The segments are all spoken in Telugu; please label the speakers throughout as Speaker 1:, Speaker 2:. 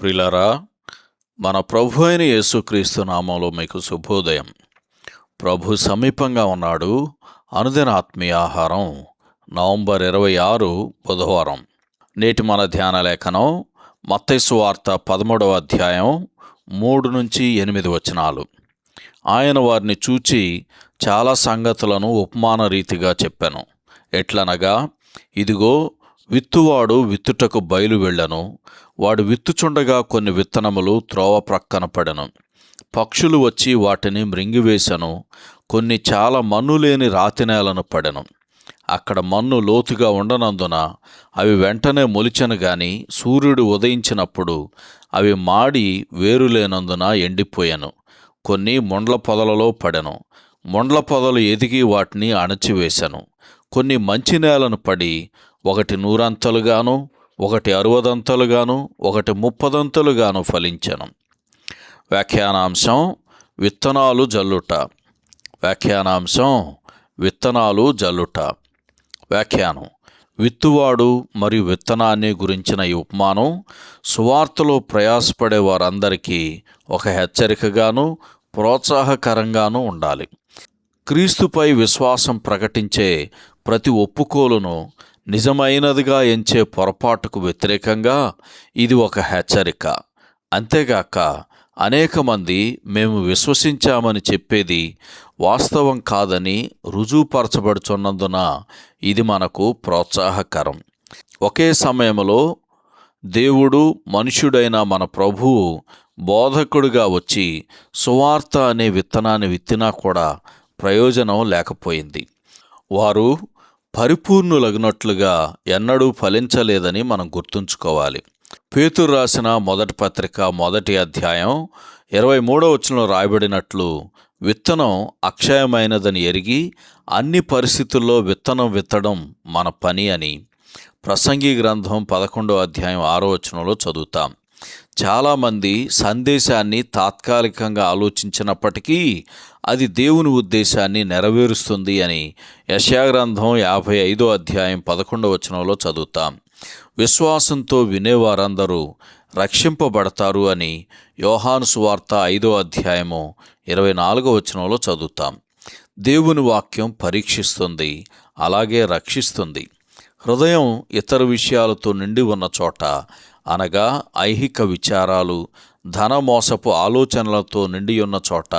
Speaker 1: ప్రిలరా మన ప్రభు అయిన యేసుక్రీస్తు నామంలో మీకు శుభోదయం. ప్రభు సమీపంగా ఉన్నాడు. అనుదిన ఆత్మీయ ఆహారం నవంబర్ ఇరవై ఆరు బుధవారం. నేటి మన ధ్యాన లేఖనం మత్తైసు వార్త పదమూడవ అధ్యాయం మూడు నుంచి ఎనిమిది వచనాలు. ఆయన వారిని చూచి చాలా సంగతులను ఉపమాన రీతిగా చెప్పాను. ఎట్లనగా ఇదిగో విత్తువాడు విత్తుటకు బయలు వెళ్ళను. వాడు విత్తుచుండగా కొన్ని విత్తనములు త్రోవ ప్రక్కన పడెను. పక్షులు వచ్చి వాటిని మృంగివేశను కొన్ని చాలా మన్ను లేని రాతి నేలను పడెను. అక్కడ మన్ను లోతుగా ఉండనందున అవి వెంటనే మొలిచను గాని సూర్యుడు ఉదయించినప్పుడు అవి మాడి వేరు లేనందున ఎండిపోయాను. కొన్ని మొండ్ల పొదలలో పడెను. మొండ్ల పొదలు ఎదిగి వాటిని అణచివేశాను కొన్ని మంచి నేలను పడి ఒకటి నూరంతలుగాను ఒకటి అరవదంతలుగాను ఒకటి ముప్పదంతలుగాను ఫలించెను. వ్యాఖ్యానాంశం విత్తనాలు జల్లుట. వ్యాఖ్యానాంశం విత్తనాలు జల్లుట. వ్యాఖ్యానం విత్తువాడు మరియు విత్తనాన్ని గురించిన ఈ ఉపమానం సువార్తలో ప్రయాసపడే వారందరికీ ఒక హెచ్చరికగాను ప్రోత్సాహకరంగాను ఉండాలి. క్రీస్తుపై విశ్వాసం ప్రకటించే ప్రతి ఒప్పుకోలును నిజమైనదిగా ఎంచే పొరపాటుకు వ్యతిరేకంగా ఇది ఒక హెచ్చరిక. అంతేగాక అనేక మంది మేము విశ్వసించామని చెప్పేది వాస్తవం కాదని రుజువుపరచబడుచున్నందున ఇది మనకు ప్రోత్సాహకరం. ఒకే సమయంలో దేవుడు మనుష్యుడైన మన ప్రభువు బోధకుడిగా వచ్చి సువార్త అనే విత్తనాన్ని విత్తినా కూడా ప్రయోజనం లేకపోయింది. వారు పరిపూర్ణులగినట్లుగా ఎన్నడూ ఫలించలేదని మనం గుర్తుంచుకోవాలి. పేతురు రాసిన మొదటి పత్రిక మొదటి అధ్యాయం ఇరవై మూడో వచనంలో రాయబడినట్లు విత్తనం అక్షయమైనదని ఎరిగి అన్ని పరిస్థితుల్లో విత్తనం విత్తడం మన పని అని ప్రసంగి గ్రంథం పదకొండో అధ్యాయం ఆరో వచనంలో చదువుతాం. చాలామంది సందేశాన్ని తాత్కాలికంగా ఆలోచించినప్పటికీ అది దేవుని ఉద్దేశాన్ని నెరవేరుస్తుంది అని యశాగ్రంథం యాభై ఐదో అధ్యాయం పదకొండవ వచనంలో చదువుతాం. విశ్వాసంతో వినేవారందరూ రక్షింపబడతారు అని యోహాను సువార్త ఐదో అధ్యాయము ఇరవై నాలుగో వచనంలో చదువుతాం. దేవుని వాక్యం పరీక్షిస్తుంది అలాగే రక్షిస్తుంది. హృదయం ఇతర విషయాలతో నిండి ఉన్న చోట అనగా ఐహిక విచారాలు ధన మోసపు ఆలోచనలతో నిండి ఉన్న చోట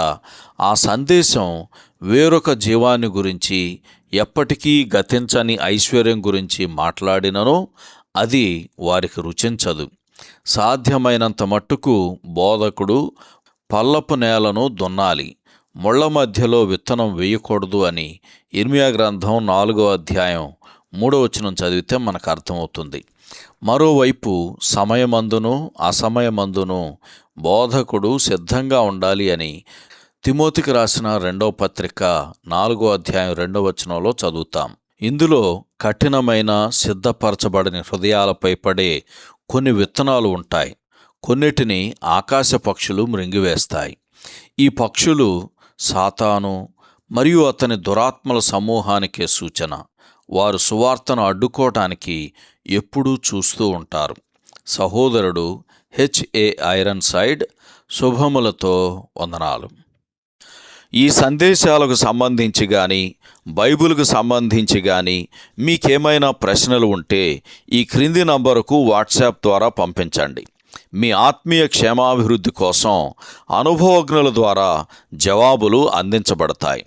Speaker 1: ఆ సందేశం వేరొక జీవాన్ని గురించి ఎప్పటికీ గతించని ఐశ్వర్యం గురించి మాట్లాడినను అది వారికి రుచించదు. సాధ్యమైనంత మట్టుకు బోధకుడు పల్లపు నేలను దున్నాలి ముళ్ళ మధ్యలో విత్తనం వేయకూడదు అని ఇర్మియా గ్రంథం నాలుగో అధ్యాయం మూడో వచనం చదివితే మనకు అర్థమవుతుంది. మరోవైపు సమయమందును అసమయమందును బోధకుడు సిద్ధంగా ఉండాలి అని తిమోతికి రాసిన రెండో పత్రిక నాలుగో అధ్యాయం రెండో వచనంలో చదువుతాం. ఇందులో కఠినమైన సిద్ధపరచబడని హృదయాలపై పడే కొన్ని విత్తనాలు ఉంటాయి. కొన్నిటిని ఆకాశ పక్షులు మృంగివేస్తాయి. ఈ పక్షులు సాతాను మరియు అతని దురాత్మల సమూహానికే సూచన. వారు సువార్తను అడ్డుకోవటానికి ఎప్పుడూ చూస్తూ ఉంటారు. సహోదరుడు హెచ్ఏ ఐరన్ సైడ్ శుభములతో వందనాలు. ఈ సందేశాలకు సంబంధించి కానీ బైబిల్కు సంబంధించి కానీ మీకేమైనా ప్రశ్నలు ఉంటే ఈ క్రింది నంబరుకు వాట్సాప్ ద్వారా పంపించండి. మీ ఆత్మీయ క్షేమాభివృద్ధి కోసం అనుభవజ్ఞుల ద్వారా జవాబులు అందించబడతాయి.